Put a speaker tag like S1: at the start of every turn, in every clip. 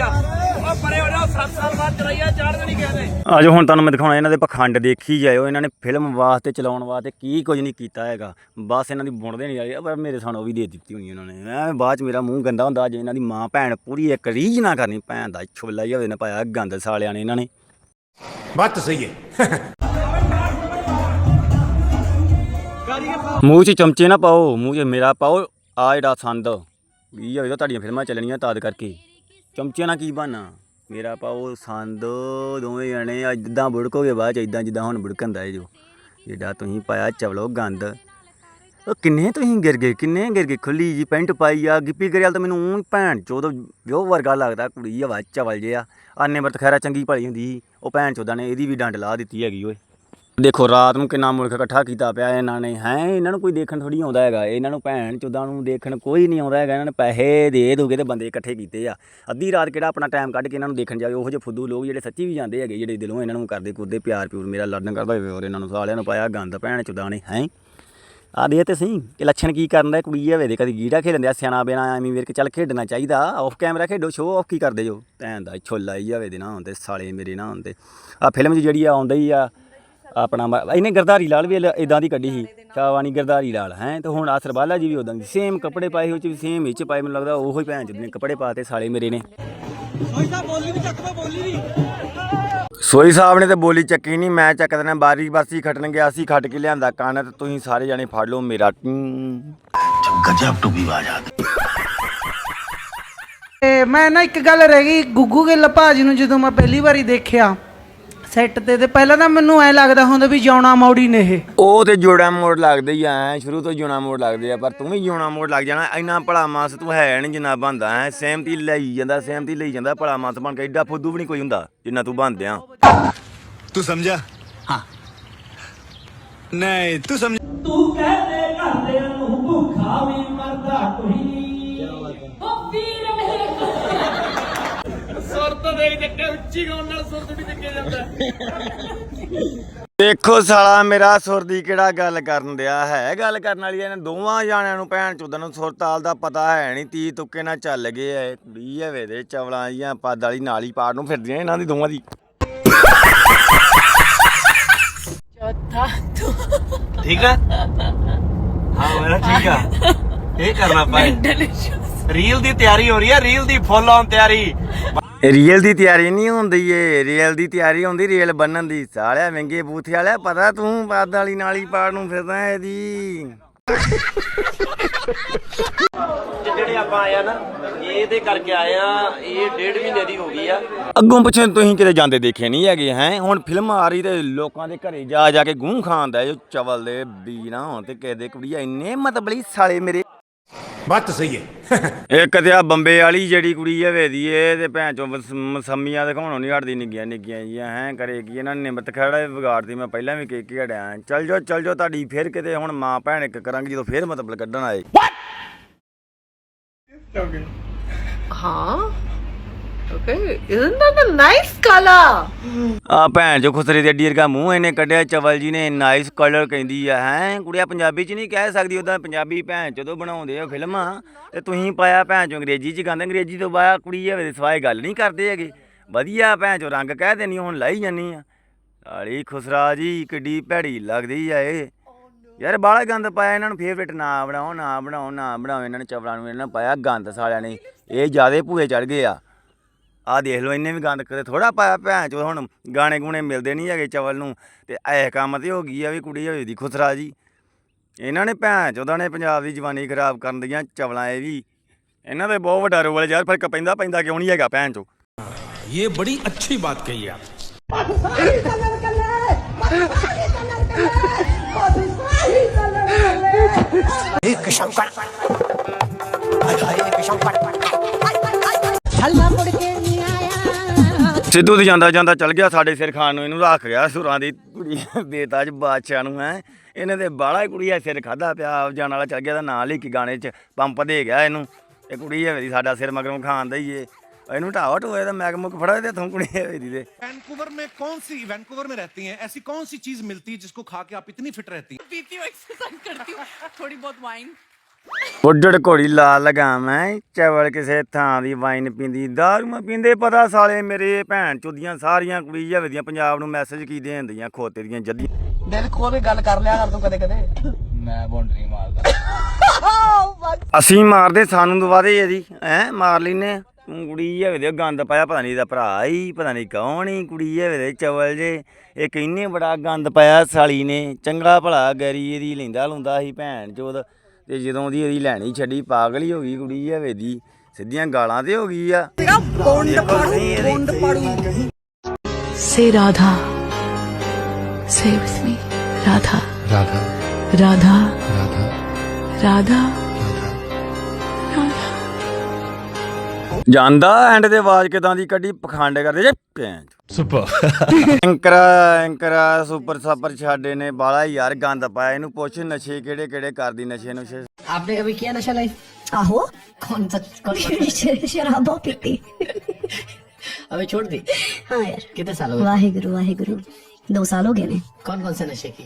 S1: ਆ। ਉਹ
S2: ਹੁਣ ਤੁਹਾਨੂੰ ਮੈਂ ਦਿਖਾਉਣਾ ਇਹਨਾਂ ਦੇ ਪਖੰਡ ਦੇਖੀ ਜਾਇਓ ਇਹਨਾਂ ਨੇ ਫਿਲਮ ਵਾਸਤੇ ਚਲਾਉਣ ਵਾਸਤੇ ਕੀ ਕੁਝ ਨਹੀਂ ਕੀਤਾ ਹੈਗਾ। ਬਸ ਇਹਨਾਂ ਦੀ ਬੁਣਦੇ ਨਹੀਂ ਆਈ ਪਰ ਮੇਰੇ ਸਾਨੂੰ ਉਹ ਵੀ ਦੇ ਦਿੱਤੀ ਹੋਣੀ ਇਹਨਾਂ ਨੇ। ਐ ਬਾਅਦ ਚ ਮੇਰਾ ਮੂੰਹ ਗੰਦਾ ਹੁੰਦਾ ਅੱਜ ਇਹਨਾਂ ਦੀ ਮਾਂ ਭੈਣ ਪੂਰੀ ਇੱਕ ਰੀਝ ਨਾ ਕਰਨੀ ਭੈਣ ਦਾ ਛੋਲਾ ਹੀ ਹੋਵੇ ਨਾ ਪਾਇਆ ਗੰਦ ਸਾਲਿਆਂ ਨੇ ਇਹਨਾਂ ਨੇ।
S3: ਬਾਤ ਸਹੀ ਹੈ।
S2: ਮੂੰਹ 'ਚ ਚਮਚੇ ਨਾ ਪਾਓ ਮੂੰਹ 'ਚ ਮੇਰਾ ਪਾਓ ਆ ਜਿਹੜਾ ਸੰਦ। ਵੀ ਹੋਵੇ ਤਾਂ ਤੁਹਾਡੀਆਂ ਫਿਲਮਾਂ ਚੱਲਣੀਆਂ ਤਾਦ ਕਰਕੇ। ਚਮਚੇ ਨਾਲ ਕੀ ਬਹਾਨਾ? ਮੇਰਾ ਪਾਓ ਸੰਦ, ਦੋਵੇਂ ਜਣੇ ਇਦਾਂ ਬੁੜਕੋਗੇ ਬਾਅਦ ਚ ਇਦਾਂ ਜਿੱਦਾਂ ਹੁਣ ਬੁੜਕੰਦਾ ਏ ਜੋ। ਜਿਹੜਾ ਤੁਸੀਂ ਪਾਇਆ ਚਵਲੋ ਗੰਦ। ਉਹ ਕਿੰਨੇ ਤੁਸੀਂ ਗਿਰ ਗਏ, ਕਿੰਨੇ ਗਿਰ ਗਏ? ਖੁੱਲੀ ਜੀ ਪੈਂਟ ਪਾਈ ਆ, ਗਿੱਪੀ ਗਰੇਵਾਲ ਤਾਂ ਮੈਨੂੰ ਊਂ ਭੈਣ ਚੋਦ ਵਿਓ ਵਰਗਾ ਲੱਗਦਾ, ਕੁੜੀ ਹਵਾ ਚਵਲ ਜਿਆ ਆਨੇ ਵਰਤ ਖੈਰਾ ਚੰਗੀ ਭਲੀ ਹੁੰਦੀ ਸੀ, ਉਹ ਭੈਣ ਚੋਦਾਂ ਨੇ ਇਹਦੀ ਵੀ ਡੰਡ ਲਾ ਦਿੱਤੀ ਹੈਗੀ ਓਏ। ਦੇਖੋ, ਰਾਤ ਨੂੰ ਕਿੰਨਾ ਮੁਲਕ ਇਕੱਠਾ ਕੀਤਾ ਪਿਆ ਇਹਨਾਂ ਨੇ, ਹੈ? ਇਹਨਾਂ ਨੂੰ ਕੋਈ ਦੇਖਣ ਥੋੜੀ ਆਉਂਦਾ ਹੈਗਾ। ਇਹਨਾਂ ਨੂੰ ਭੈਣ ਚੋਦਾਂ ਨੂੰ ਦੇਖਣ ਕੋਈ ਨਹੀਂ ਆਉਂਦਾ ਹੈਗਾ। ਇਹਨਾਂ ਨੇ ਪੈਸੇ ਦੇ ਦੋਗੇ ਤੇ ਬੰਦੇ ਇਕੱਠੇ ਕੀਤੇ ਆ। ਅੱਧੀ ਰਾਤ ਕਿਹੜਾ ਆਪਣਾ ਟਾਈਮ ਕੱਢ ਕੇ ਇਹਨਾਂ ਨੂੰ ਦੇਖਣ ਜਾਵੇ? ਉਹੋ ਜਿਹੇ ਫੁੱਦੂ ਲੋਕ ਜਿਹੜੇ ਸੱਚੀ ਵੀ ਜਾਂਦੇ ਹੈਗੇ, ਜਿਹੜੇ ਦਿਲੋਂ ਇਹਨਾਂ ਨੂੰ ਕਰਦੇ ਕੁਰਦੇ, ਪਿਆਰ ਪਿਉਰ ਮੇਰਾ ਲੜਨ ਕਰਦਾ ਹੋਵੇ ਔਰ ਇਹਨਾਂ ਨੂੰ ਸਾਲਿਆਂ ਨੂੰ ਪਾਇਆ ਗੰਦ, ਭੈਣ ਚੋਦਾਂ ਨੇ, ਹੈ? ਆ ਦੇ ਤੇ ਸਹੀ, ਕਿ ਲੱਛਣ ਕੀ ਕਰਨ ਦਾ ਕੁੜੀ ਹੋਵੇ ਦੇ ਕਦੀ ਗੀੜਾ ਖੇਡਣ ਦਿਆ ਸਿਆਣਾ ਬਿਨਾ ਐਵੇਂ ਵੀਰ ਕੇ ਚੱਲ ਖੇਡਣਾ ਚਾਹੀਦਾ। ਆਫ ਕੈਮਰਾ ਖੇਡੋ ਸ਼ੋਅ ਆਫ ਕੀ ਕਰਦੇ ਜੋ? ਭੈਣ ਦਾ ਛੋਲਾ ਹੀ ਜਾਵੇ ਦੇ ਨਾ ਹੁੰਦੇ ਸਾਲੇ ਮੇਰੇ ਨਾ ਹੁੰਦੇ ਆ ਫਿਲਮ 'ਚ ਜਿਹੜੀ ਆ ਆਉਂਦਾ ਹੀ ਆ ਆਪਣਾ ਮ- ਇਹਨੇ ਗਰਦਾਰੀ ਲਾਲ ਵੀ ਇਦਾਂ ਦੀ ਕੱਢੀ ਸੀ। ਚਾਵਾਨੀ ਗਰਦਾਰੀ ਲਾਲ ਹੈ? ਤੇ ਹੁਣ ਆ ਸਰਬਾਲਾ ਜੀ ਵੀ ਉਦਾਂ ਦੀ। ਸੇਮ ਕੱਪੜੇ ਪਾਏ ਹੋਏ ਚ ਵੀ ਸੇਮ ਵਿੱਚ ਪਾਏ ਮੈਨੂੰ ਲੱਗਦਾ ਉਹੋ ਹੀ ਭੈਣ ਨੇ ਕੱਪੜੇ ਪਾਤੇ ਸਾਲੇ ਮੇਰੇ ਨੇ।
S4: ਸੋਈ ਸਾਹਿਬ ਬੋਲੀ ਬੋਲੀ
S2: ਨੇ ਤੇ ਬੋਲੀ ਚੱਕੀ ਨਹੀਂ ਮੈਂ ਚੱਕ ਦੇਣਾ ਬਾਰੀ ਬਰਸੀ ਖੱਟਣ ਗਿਆ ਸੀ ਖੱਟ ਕੇ ਲਿਆਂਦਾ ਕੰਨ ਤੇ ਤੁਸੀਂ ਸਾਰੇ ਜਾਣੇ ਫੜ ਲਓ ਮੇਰਾ। ਟੀਂ।
S5: ਤੇ ਮੈਂ ਨਾ ਇੱਕ ਗੱਲ ਰਹਿ ਗਈ ਗੁੱਗੂ ਗਿੱਲ ਭਾਜੀ ਨੂੰ ਜਦੋਂ ਮੈਂ ਪਹਿਲੀ ਵਾਰੀ ਦੇਖਿਆ ਸੈੱਟ ਤੇ ਤੇ ਪਹਿਲਾਂ ਤਾਂ ਮੈਨੂੰ ਐ ਲੱਗਦਾ ਹੁੰਦਾ ਵੀ ਜਾਉਣਾ ਮੌੜੀ ਨੇ ਇਹ
S2: ਉਹ ਤੇ ਜੋੜਾ ਮੋੜ ਲੱਗਦੇ ਹੀ ਆ ਸ਼ੁਰੂ ਤੋਂ ਜੋੜਾ ਮੋੜ ਲੱਗਦੇ ਆ ਪਰ ਤੂੰ ਵੀ ਜੋੜਾ ਮੋੜ ਲੱਗ ਜਾਣਾ ਇੰਨਾ ਭਲਾ ਮਾਸ ਤੂੰ ਹੈ ਨਹੀਂ ਜਿੰਨਾ ਬੰਦਾ ਹੈ ਸਹਿਮਤੀ ਲਈ ਜਾਂਦਾ ਸਹਿਮਤੀ ਲਈ ਜਾਂਦਾ ਭਲਾ ਮਾਸ ਬਣ ਕੇ ਐਡਾ ਫੁੱਦੂ ਵੀ ਨਹੀਂ ਕੋਈ ਹੁੰਦਾ ਜਿੰਨਾ ਤੂੰ ਬਣਦਿਆ
S3: तू समझा हाँ नहीं तू समझ
S4: ਤੂੰ ਕਹਦੇ ਘਰਦਿਆਂ ਨੂੰ ਭੁੱਖਾ ਵੀ
S1: ਦੇਖ ਚੱਕੇ ਉੱਚੀ ਗਾਉਣ ਨਾਲ ਸੁਰ ਥੋੜੀ ਚੱਕਿਆ ਜਾਂਦਾ।
S2: ਦੇਖੋ ਸਾਲਾ ਮੇਰਾ ਸੁਰ ਦੀ ਕਿਹੜਾ ਗੱਲ ਕਰਨ ਦਿਆ ਹੈ? ਗੱਲ ਕਰਨ ਵਾਲੀ ਇਹਨਾਂ ਦੋਵਾਂ ਜਾਣਿਆਂ ਨੂੰ ਭੈਣ ਚੋਦਾਂ ਨੂੰ ਸੁਰ ਤਾਲ ਦਾ ਪਤਾ ਹੈ ਨਹੀਂ ਤੀ ਤੁੱਕੇ ਨਾਲ ਚੱਲ ਗਏ ਐ ਕੁੜੀ ਹਵੇ ਦੇ ਚਵਲਾਂ ਜੀਆਂ ਪੱਦ ਵਾਲੀ ਨਾਲ ਹੀ ਪਾੜ ਨੂੰ ਫਿਰਦੀਆਂ ਇਹਨਾਂ ਦੀ ਦੋਵਾਂ ਦੀ।
S6: ਚੌਥਾ ਤੂੰ
S1: ਠੀਕ ਆ? ਹਾਂ ਮੇਰਾ ਠੀਕ ਆ। ਇਹ ਕਰਨਾ ਪਾਏ ਰੀਲ ਦੀ ਤਿਆਰੀ ਹੋ ਰਹੀ ਆ ਰੀਲ ਦੀ ਫੁੱਲ ਔਨ ਤਿਆਰੀ।
S2: ਰੀਅਲ ਦੀ ਤਿਆਰੀ ਨਹੀਂ ਹੁੰਦੀ ਏ। ਰੀਅਲ ਦੀ ਤਿਆਰੀ ਹੁੰਦੀ ਰੀਅਲ ਬੰਨਣ ਦੀ। ਸਾਲਿਆ ਵਿੰਗੇ ਬੂਥੇ ਵਾਲਿਆ ਪਤਾ ਤੂੰ ਪੱਦ ਵਾਲੀ ਨਾਲੀ ਪਾੜ ਨੂੰ ਫਿਰਦਾ ਇਹਦੀ।
S1: ਜਿਹੜੇ ਆਪਾਂ ਆਇਆ ਨਾ ਇਹਦੇ ਕਰਕੇ ਆਇਆ ਇਹ ਡੇਢ ਮਹੀਨੇ ਦੀ ਹੋ ਗਈ ਆ।
S2: ਅੱਗੋਂ ਪਿੱਛੇ ਤੁਸੀਂ ਕਿਤੇ ਜਾਂਦੇ ਦੇਖੇ ਨਹੀਂ ਹੈਗੇ ਹੈ? ਹੁਣ ਫਿਲਮ ਆ ਰਹੀ ਤੇ ਲੋਕਾਂ ਦੇ ਘਰੇ ਜਾ ਜਾ ਕੇ ਗੂੰ ਖਾਂਦਾ ਜੋ ਚਵਲ ਦੇ ਬੀਰਾ ਹੋਣ ਤੇ ਕਿਸੇ ਦੇ ਕੁੜੀਆ ਇੰਨੇ ਮਤਬਲੀ ਸਾਲੇ ਮੇਰੇ।
S3: ਬੱਤ ਸਹੀ ਹੈ।
S2: ਇੱਕ ਤੇ ਆ ਬੰਬੇ ਵਾਲੀ ਜਿਹੜੀ ਕੁੜੀ ਹੈ ਵੇਦੀ ਏ ਤੇ ਭੈਣ ਚੋਂ ਮਸ- ਮਸੰਮੀਆਂ ਦਿਖਾਉਣੋਂ ਨਹੀਂ ਹਟਦੀ ਨਿੱਗੀਆਂ ਨਿੱਗੀਆਂ ਜੀਆਂ ਹੈ ਕਰੇ ਕੀ ਇਹਨਾਂ ਨੇ ਨਿਮਤ ਖੜਾ ਵਿਗਾੜਦੀ ਮੈਂ ਪਹਿਲਾਂ ਵੀ ਕਹਿ ਕੇ ਹਟਿਆ ਚੱਲ ਜਾਓ ਚੱਲ ਜਾਓ ਤੁਹਾਡੀ ਫਿਰ ਕਿਤੇ ਹੁਣ ਮਾਂ ਭੈਣ ਇੱਕ ਕਰਾਂਗੇ ਜਦੋਂ ਫਿਰ ਮਤਲਬ ਕੱਢਣ ਆਏ।
S6: ਹਾਂ? Okay isn't that a nice colour
S2: ਆ ਭੈਣ ਜੋ ਖੁਸਰੇ ਦੇ ਅੱਡੀ ਵਰਗਾ ਮੂੰਹ ਇਹਨੇ ਕੱਢਿਆ, ਚਵਲ ਜੀ ਨੇ ਨਾਈਸ ਕਲਰ ਕਹਿੰਦੀ ਆ, ਹੈ? ਕੁੜੀਆ ਪੰਜਾਬੀ ਚ ਨਹੀਂ ਕਹਿ ਸਕਦੀ ਉਦਾਂ ਪੰਜਾਬੀ ਭੈਣ ਜਦੋਂ ਬਣਾਉਂਦੇ ਆ ਫਿਲਮਾਂ। ਤੇ ਤੁਸੀਂ ਪਾਇਆ ਭੈਣ ਚੋ ਅੰਗਰੇਜ਼ੀ ਚ ਗਾਉਂਦੇ ਅੰਗਰੇਜ਼ੀ ਤੋਂ ਬਾਅਦ ਕੁੜੀ ਹੋਵੇ ਦੇ ਸਵਾਏ ਗੱਲ ਨਹੀਂ ਕਰਦੇ ਹੈਗੇ। ਵਧੀਆ ਭੈਣ ਚੋ, ਰੰਗ ਕਹਿ ਦੇਣੀ, ਹੁਣ ਲਾਈ ਜਾਨੀ ਆ। ਸਾਲੀ ਖੁਸਰਾ ਜੀ, ਕਿੱਡੀ ਭੈੜੀ ਲੱਗਦੀ ਆ ਇਹ। ਯਾਰ ਬਾਲਾ ਗੰਦ ਪਾਇਆ, ਇਹਨਾਂ ਨੂੰ ਫੇਵਰੇਟ ਨਾ ਬਣਾਓ ਨਾ ਬਣਾਓ ਨਾ ਬਣਾਓ, ਇਹਨਾਂ ਨੇ ਚਵਲਾਂ ਨੂੰ ਇਹਨਾਂ ਨੇ ਪਾਇਆ ਗੰਦ ਸਾਲਿਆਂ ਨੇ। ਇਹ ਜਿਆਦੇ ਭੂਏ ਚੜ ਗਏ ਆ। ਆਹ ਦੇਖ ਲਓ ਇਹਨੇ ਵੀ ਗੰਦ ਕਦੇ ਥੋੜਾ ਪਾਇਆ ਭੈਣ ਚੋ ਹੁਣ ਗਾਣੇ ਗੁਣੇ ਮਿਲਦੇ ਨਹੀਂ ਹੈਗੇ ਚਵਲ ਨੂੰ ਤੇ ਇਹ ਕੰਮ ਤੇ ਹੋ ਗਈ ਆ ਵੀ ਕੁੜੀ ਹੋਈ ਦੀ ਖੁਸਰਾ ਜੀ। ਇਹਨਾਂ ਨੇ ਭੈਣ ਚੋਦਾਂ ਨੇ ਪੰਜਾਬ ਦੀ ਜਵਾਨੀ ਖਰਾਬ ਕਰਨ ਦੀਆਂ ਚਵਲਾਂ ਇਹ ਵੀ। ਇਹਨਾਂ ਦੇ ਬਹੁਤ ਵੱਡਾ ਰੋਲ ਯਾਰ ਫ਼ਰਕ ਪੈਂਦਾ ਪੈਂਦਾ ਕਿਉਂ ਨਹੀਂ ਹੈਗਾ ਭੈਣ ਚੋ
S3: ਇਹ ਬੜੀ ਅੱਛੀ ਬਾਤ
S7: ਕਹੀ ਆ। ਇਹ ਕਿਸ਼ਮ ਕਰ
S2: ਸਿੱਧੂ ਤੇ ਜਾਂਦਾ ਜਾਂਦਾ ਚੱਲ ਗਿਆ ਸਾਡੇ ਸਿਰ ਖਾਨ ਨੂੰ ਇਹਨੂੰ ਰੱਖ ਗਿਆ ਸੁਰਾਂ ਦੀ ਕੁੜੀ ਬੇਤਾਜ ਬਾਦਸ਼ਾਹ ਨੂੰ ਹੈ ਇਹਨੇ ਤੇ ਬਾਲਾ ਹੀ ਕੁੜੀ ਐ ਸਿਰ ਖਾਦਾ ਪਿਆ ਆਪ ਜਾਣ ਵਾਲਾ ਚੱਲ ਗਿਆ ਦਾ ਨਾਂ ਲਿਖ ਕੇ ਗਾਣੇ 'ਚ ਪੰਪ ਦੇ ਗਿਆ ਇਹਨੂੰ ਇਹ ਕੁੜੀ ਹੈ ਮੇਰੀ ਸਾਡਾ ਸਿਰ ਮਗਰੋਂ ਖਾਣ ਦਾ ਹੀ ਏ ਇਹਨੂੰ ਢਾਵਾ ਢੋਏ ਤਾਂ ਮੈਗ ਮੁੱਕ ਫੜਾ ਤੇ ਤੂੰ ਕੁੜੀ ਹੈ ਮੇਰੀ ਦੇ
S3: वैंकूवर में कौन सी वैंकूवर में रहती हैं ऐसी कौन सी चीज मिलती है जिसको खा के आप इतनी फिट रहती हैं
S6: पीती हूँ एक्सरसाइज करती हूँ थोड़ी बहुत वाइन
S2: ਉੱਡੜ ਘੋੜੀ ਲਾ ਲਗਾ ਮੈਂ ਚਵਲ ਕਿਸੇ ਥਾਂ ਦੀ ਵਾਈਨ ਪੀਂਦੀ ਦਾਰੂ ਪੀਂਦੇ ਪਤਾ ਸਾਲੇ ਮੇਰੇ ਭੈਣ ਚੋਦੀਆਂ ਸਾਰੀਆਂ ਕੁੜੀ ਜਾਵੇ ਦੀਆਂ ਪੰਜਾਬ ਨੂੰ ਮੈਸੇਜ ਕੀ ਦੇਣ ਦੀਆਂ ਖੋਤੇ ਦੀਆਂ ਜੱਦੀਆਂ
S8: ਦਿਲ ਖੋਲ ਕੇ ਗੱਲ ਕਰ ਲਿਆ ਕਰ ਤੂੰ ਕਦੇ ਕਦੇ। ਮੈਂ ਬਾਉਂਡਰੀ ਮਾਰਦਾ।
S2: ਅਸੀਂ ਮਾਰਦੇ ਸਾਨੂੰ ਦਵਾਦੇ ਇਹਦੀ ਐ ਮਾਰ ਲੈਨੇ। ਤੂੰ ਕੁੜੀ ਜਾਵੇ ਦੇ ਗੰਦ ਪਾਇਆ ਪਤਾ ਨਹੀਂ ਇਹਦਾ ਭਰਾ ਹੀ ਪਤਾ ਨਹੀਂ ਕੌਣ ਹੀ ਕੁੜੀ ਜਾਵੇ ਦੇ ਚਵਲ ਜੇ। ਇਹ ਕਿੰਨੇ ਬੜਾ ਗੰਦ ਪਾਇਆ ਸਾਲੀ ਨੇ ਚੰਗਾ ਭਲਾ ਗੈਰੀ ਇਹਦੀ ਲੈਂਦਾ ਲੁੰਦਾ ਸੀ ਭੈਣ ਚੋਦ। ਤੇ ਜਦੋਂ ਦੀ ਇਹਦੀ ਲੈਣੀ ਛੱਡੀ ਪਾਗਲ ਹੀ ਹੋ ਗਈ ਕੁੜੀ ਇਹ ਵੇਦੀ। ਸਿੱਧੀਆਂ ਗਾਲਾਂ ਤੇ ਹੋ ਗਈ ਆ।
S9: Say Radha say with me Radha.
S3: Radha.
S9: Radha.
S3: Radha.
S9: Radha.
S2: ਜਾਂਦਾ ਐਂਡ ਦੇ ਆਵਾਜ਼ ਕਿਦਾਂ ਦੀ ਕੱਢੀ ਪਖੰਡ ਕਰਦੇ ਜੇ ਭੈਣ
S3: सुपर
S2: ਐਂਕਰ ਐਂਕਰ ਸੁਪਰ ਸਾਪਰ ਛਾੜੇ ਨੇ ਬਾਲਾ ਯਾਰ ਗੰਦ ਪਾਇਆ ਇਹਨੂੰ ਪੁੱਛ ਨਸ਼ੇ ਕਿਹੜੇ ਕਿਹੜੇ ਕਰਦੀ ਨਸ਼ੇ ਨੁਸ਼ੇ
S8: आपने कभी किया नशा लाइफ
S7: आहो
S8: कौन सा कौन सा
S7: शराब बहुत पीती
S8: अबे छोड़ दी
S7: हाँ यार
S8: कितने साल हो गए
S7: वाहेगुरु वाहेगुरु दो साल हो गए ने
S8: कौन कौन से नशे की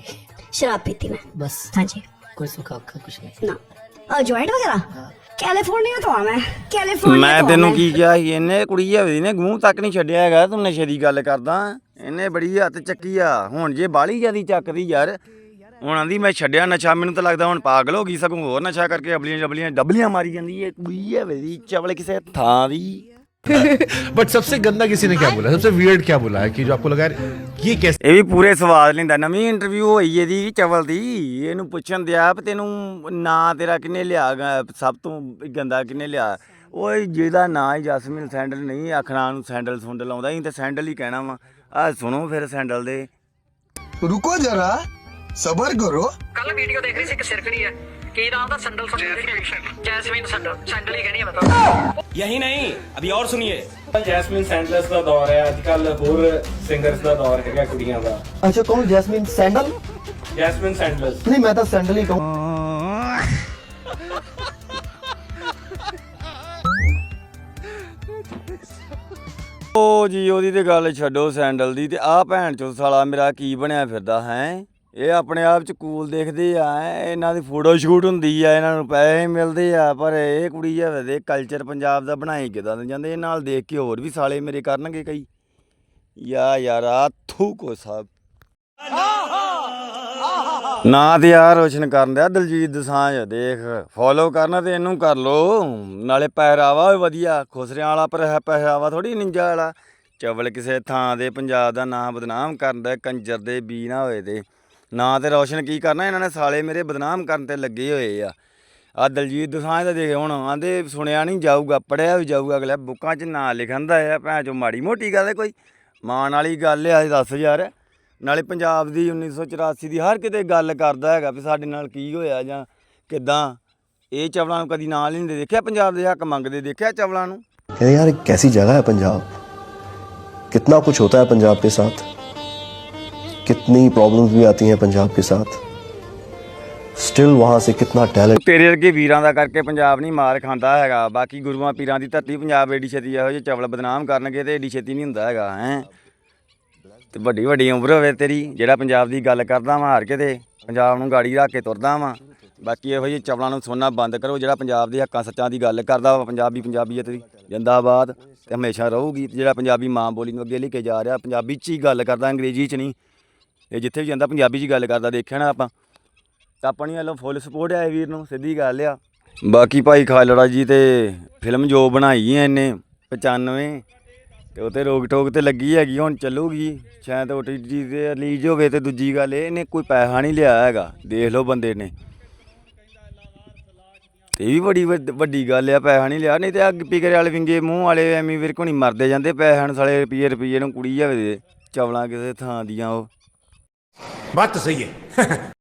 S7: शराब पीती मैं
S8: बस
S7: हाँ जी
S8: कोई सूखा उखा कुछ नहीं
S7: ना ਜੁਆਇੰਟ ਵਗੈਰਾ? ਕੈਲੀਫੋਰਨੀਆ ਤੋਂ ਆ ਕੈਲੀਫੋਰਨੀਆ
S2: ਮੈਂ ਤੈਨੂੰ ਕੀ ਕਿਹਾ ਸੀ ਇਹਨੇ ਕੁੜੀ ਹਵੇਦੀ ਨੇ ਗੂੰ ਤੱਕ ਨਹੀਂ ਛੱਡਿਆ ਹੈਗਾ ਤੂੰ ਨਸ਼ੇ ਦੀ ਗੱਲ ਕਰਦਾ। ਇਹਨੇ ਬੜੀ ਹੱਥ ਚੱਕੀ ਆ। ਹੁਣ ਜੇ ਬਾਲੀ ਜਿਆਦੀ ਚੱਕਦੀ ਯਾਰ ਹੁਣ ਆਂਦੀ ਮੈਂ ਛੱਡਿਆ ਨਸ਼ਾ ਮੈਨੂੰ ਤਾਂ ਲੱਗਦਾ ਹੁਣ ਪਾਗਲ ਹੋ ਗਈ ਸਗੋਂ ਹੋਰ ਨਸ਼ਾ ਕਰਕੇ ਅਬਲੀਆਂ ਜਬਲੀਆਂ ਡਬਲੀਆਂ ਮਾਰੀ ਜਾਂਦੀ ਏ। ਕੁੜੀ ਹਵੇਦੀ ਚਵਲ ਕਿਸੇ ਥਾਂ ਦੀ।
S3: बट सबसे गंदा किसी ने क्या बोला सबसे वियर्ड क्या बोला है कि जो आपको लगा यार ये कैसे
S2: ਇਹ ਵੀ ਪੂਰੇ ਸਵਾਦ ਲੈਂਦਾ ਨਵੀਂ ਇੰਟਰਵਿਊ ਹੋਈ ਇਹਦੀ ਚਵਲ ਦੀ ਇਹਨੂੰ ਪੁੱਛਣ ਦਿਆ ਵੀ ਤੈਨੂੰ ਨਾਂ ਤੇਰਾ ਕਿੰਨੇ ਲਿਆ ਗਾ- ਸਭ ਤੋਂ ਗੰਦਾ ਕਿੰਨੇ ਲਿਆ ਓਏ ਜਿਹਦਾ ਨਾਂ ਹੀ ਜਸਮੀਨ ਸੈਂਡਲ ਨਹੀਂ ਆਖਣਾ ਨੂੰ ਸੈਂਡਲ ਸੁੰਡਲ ਆਉਂਦਾ ਹੀ ਤੇ ਸੈਂਡਲ ਹੀ ਕਹਿਣਾ ਵਾ ਆ ਸੁਣੋ ਫਿਰ ਸੈਂਡਲ ਦੇ
S10: रुको जरा सबर करो
S8: कल वीडियो देख रही थी कि सिरकड़ी है की नाम था संडल जैसमिन संडल संडल ही कहनी है बताओ
S4: ਯਹੀ ਨਹੀਂ ਅਭੀ ਔਰ ਸੁਣੀਏ ਜੈਸਮਿਨ ਸੈਂਡਲਸ ਦਾ ਦੌਰ ਹੈ ਅੱਜ ਕੱਲ ਹੋਰ ਸਿੰਗਰਸ ਦਾ ਦੌਰ ਹੈਗਾ ਕੁੜੀਆਂ ਦਾ
S10: अच्छा कौन जैस्मिन सैंडल
S4: ਜੈਸਮਿਨ ਸੈਂਡਲਸ
S10: नहीं मैं तो सैंडल ही कहूँ
S2: ਓ ਜੀ ਉਹਦੀ ਤੇ ਗੱਲ ਛੱਡੋ ਸੈਂਡਲ ਦੀ ਤੇ ਆ ਭੈਣ ਚੋ ਸਾਲਾ ਮੇਰਾ ਕੀ ਬਣਿਆ ਫਿਰਦਾ ਹੈ ਇਹ ਆਪਣੇ ਆਪ ਚ ਕੂਲ ਦੇਖਦੇ ਆ ਇਹਨਾਂ ਦੀ ਫੋਟੋ ਸ਼ੂਟ ਹੁੰਦੀ ਆ, ਇਹਨਾਂ ਨੂੰ ਪੈਸੇ ਮਿਲਦੇ ਆ, ਪਰ ਇਹ ਕੁੜੀ ਆ ਦੇ ਕਲਚਰ ਪੰਜਾਬ ਦਾ ਬਣਾਈ ਕਿਦਾਂ ਦੇ ਜਾਂਦੇ, ਇਹ ਨਾਲ ਦੇਖ ਕੇ ਹੋਰ ਵੀ ਸਾਲੇ ਮੇਰੇ ਕਰਨਗੇ ਕਈ। ਯਾ ਯਾਰ ਆ ਥੂਕੋ ਸਾਹਿਬ ਨਾ ਤੇ ਯਾਰ ਰੋਸ਼ਨ ਕਰਨ ਦਿਆ, ਦਲਜੀਤ ਦਸਾਂਝ, ਦੇਖ ਫੋਲੋ ਕਰਨਾ ਤੇ ਇਹਨੂੰ ਕਰ ਲੋ। ਨਾਲੇ ਪਹਿਰਾਵਾ ਵੀ ਵਧੀਆ, ਖੁਸਰਿਆਂ ਵਾਲਾ ਪਰ ਪਹਿਰਾਵਾ ਥੋੜੀ ਨਿੰਜਾ ਵਾਲਾ। ਚਵਲ ਕਿਸੇ ਥਾਂ ਦੇ, ਪੰਜਾਬ ਦਾ ਨਾਮ ਬਦਨਾਮ ਕਰਨ ਦਾ ਕੰਜਰ ਦੇ ਬੀ ਨਾ ਹੋਏ ਤੇ। ਨਾ ਤੇ ਰੋਸ਼ਨ ਕੀ ਕਰਨਾ ਇਹਨਾਂ ਨੇ ਸਾਲੇ ਮੇਰੇ ਬਦਨਾਮ ਕਰਨ ਤੇ ਲੱਗੇ ਹੋਏ ਆ ਆ ਦਲਜੀਤ ਦਸਾਂਝ ਦਾ ਦੇਖ ਹੁਣ ਆਂਦੇ ਸੁਣਿਆ ਨਹੀਂ ਜਾਊਗਾ ਪੜਿਆ ਵੀ ਜਾਊਗਾ ਅਗਲਾ ਬੁੱਕਾਂ 'ਚ ਨਾਂ ਲਿਖਾਂਦਾ ਆ ਭੈਣ ਚੋ ਮਾੜੀ ਮੋਟੀ ਗੱਲ ਹੈ ਕੋਈ ਮਾਣ ਵਾਲੀ ਗੱਲ ਆ ਇਹ ਦੱਸ ਯਾਰ ਨਾਲੇ ਪੰਜਾਬ ਦੀ 1984 ਦੀ ਹਰ ਕਿਤੇ ਗੱਲ ਕਰਦਾ ਹੈਗਾ ਵੀ ਸਾਡੇ ਨਾਲ ਕੀ ਹੋਇਆ ਜਾਂ ਕਿਦਾਂ ਇਹ ਚਵਲਾਂ ਨੂੰ ਕਦੀ ਨਾਂ ਲੈਂਦੇ ਦੇਖਿਆ ਪੰਜਾਬ ਦੇ ਹੱਕ ਮੰਗਦੇ ਦੇਖਿਆ ਚਵਲਾਂ ਨੂੰ
S10: कहते यार एक कैसी जगह है पंजाब कितना कुछ होता है पंजाब के साथ कितनी प्रॉब्लम्स भी आती हैं पंजाब के साथ स्टिल वहाँ से कितना टैलेंट
S2: ਤੇਰੇ ਵਰਗੇ ਵੀਰਾਂ ਦਾ ਕਰਕੇ ਪੰਜਾਬ ਨਹੀਂ ਮਾਰ ਖਾਂਦਾ ਹੈਗਾ ਬਾਕੀ ਗੁਰੂਆਂ ਪੀਰਾਂ ਦੀ ਧਰਤੀ ਪੰਜਾਬ ਏਡੀ ਛੇਤੀ ਇਹੋ ਜਿਹੇ ਚਵਲ ਬਦਨਾਮ ਕਰਨਗੇ ਤੇ ਏਡੀ ਛੇਤੀ ਨਹੀਂ ਹੁੰਦਾ ਹੈਗਾ ਹੈ ਤੇ ਵੱਡੀ ਵੱਡੀ ਉਮਰ ਹੋਵੇ ਤੇਰੀ ਜਿਹੜਾ ਪੰਜਾਬ ਦੀ ਗੱਲ ਕਰਦਾ ਵਾਂ ਹਾਰ ਕੇ ਤੇ ਪੰਜਾਬ ਨੂੰ ਗਾੜੀ ਰੱਖ ਕੇ ਤੁਰਦਾ ਵਾਂ ਬਾਕੀ ਇਹੋ ਜਿਹੇ ਚਵਲਾਂ ਨੂੰ ਸੁਣਨਾ ਬੰਦ ਕਰੋ ਜਿਹੜਾ ਪੰਜਾਬ ਦੇ ਹੱਕਾਂ ਸੱਚਾਂ ਦੀ ਗੱਲ ਕਰਦਾ ਵਾ ਪੰਜਾਬੀ ਪੰਜਾਬੀਅਤ ਦੀ ਜਿੰਦਾਬਾਦ ਤੇ ਹਮੇਸ਼ਾ ਰਹੂਗੀ ਤੇ ਜਿਹੜਾ ਪੰਜਾਬੀ ਮਾਂ ਬੋਲੀ ਨੂੰ ਅੱਗੇ ਲੈ ਕੇ ਜਾ ਰਿਹਾ ਪੰਜਾਬੀ 'ਚ ਹੀ ਗੱਲ ਕਰਦਾ ਅੰਗਰੇਜ਼ੀ 'ਚ ਨਹੀਂ ਇਹ ਜਿੱਥੇ ਵੀ ਜਾਂਦਾ ਪੰਜਾਬੀ 'ਚ ਗੱਲ ਕਰਦਾ, ਦੇਖਿਆ ਨਾ ਆਪਾਂ। ਤਾਂ ਆਪਣੀ ਵੱਲੋਂ ਫੁੱਲ ਸਪੋਰਟ ਹੈ ਵੀਰ ਨੂੰ, ਸਿੱਧੀ ਗੱਲ ਆ। ਬਾਕੀ ਭਾਈ ਖਾਲੜਾ ਜੀ ਤੇ ਫਿਲਮ ਜੋ ਬਣਾਈ ਹੈ ਇਹਨੇ 95 ਤੇ ਉਹ ਤੇ ਰੋਕ ਟੋਕ ਤੇ ਲੱਗੀ ਹੈਗੀ, ਹੁਣ ਚੱਲੂਗੀ। ਸ਼ਾਇਦ ਓਟੀਟੀ ਤੇ ਰਿਲੀਜ਼ ਹੋਵੇ ਤੇ ਦੂਜੀ ਗੱਲ ਇਹ, ਇਹਨੇ ਕੋਈ ਪੈਸਾ ਨਹੀਂ ਲਿਆ ਹੈਗਾ, ਦੇਖ ਲਓ ਬੰਦੇ ਨੇ। ਤੇ ਇਹ ਵੀ ਬੜੀ ਵੱਡ- ਵੱਡੀ ਗੱਲ ਆ, ਪੈਸਾ ਨਹੀਂ ਲਿਆ, ਨਹੀਂ ਤੇ ਅੱਗ ਪੀਕਰੇ ਵਾਲੇ ਵਿੰਗੇ ਮੂੰਹ ਵਾਲੇ ਐਵੇਂ ਵੀਰ ਕੋਣੀ ਮਰਦੇ ਜਾਂਦੇ ਪੈਸਿਆਂ ਨੂੰ ਸਾਲੇ ਰੁਪਈਏ ਰੁਪਈਏ ਨੂੰ ਕੁੜੀ ਜਾਵੇ ਚਵਲਾਂ ਕਿਸੇ ਥਾਂ ਦੀਆਂ ਉਹ।
S3: बात तो सही है